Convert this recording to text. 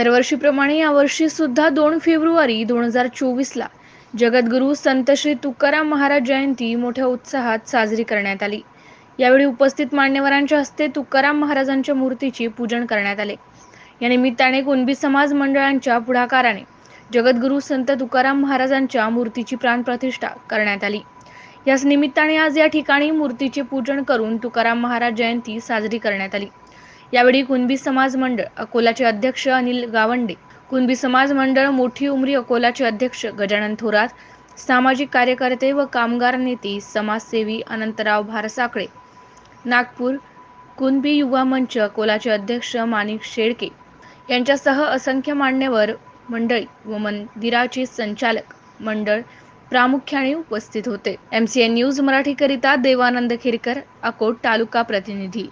दरवर्षीप्रमाणे यावर्षी सुद्धा दोन फेब्रुवारी दोन हजार चोवीसला जगद्गुरू संत श्री तुकाराम महाराज जयंती मोठ्या उत्साहात साजरी करण्यात आली. यावेळी उपस्थित मान्यवरांच्या हस्ते तुकाराम महाराजांच्या मूर्तीचे पूजन करण्यात आले. या निमित्ताने कुणबी समाज मंडळांच्या पुढाकाराने जगद्गुरू संत तुकाराम महाराजांच्या मूर्तीची प्राणप्रतिष्ठा करण्यात आली. याच निमित्ताने आज या ठिकाणी मूर्तीचे पूजन करून तुकाराम महाराज जयंती साजरी करण्यात आली. यावेळी कुणबी समाज मंडळ अकोलाचे अध्यक्ष अनिल गावंडे कुणबी समाज मंडळ मोठी उमरी अकोलाचे अध्यक्ष गजानन थोरात सामाजिक कार्यकर्ते व कामगार नेते समाजसेवी अनंतराव भारसाकळे नागपूर कुणबी युवा मंच अकोलाचे अध्यक्ष माणिक शेळके यांच्यासह असंख्य मान्यवर मंडळी व मंदिराचे संचालक मंडळ प्रामुख्याने उपस्थित होते. एम सी एन न्यूज मराठीकरिता देवानंद खिरकर अकोट तालुका प्रतिनिधी.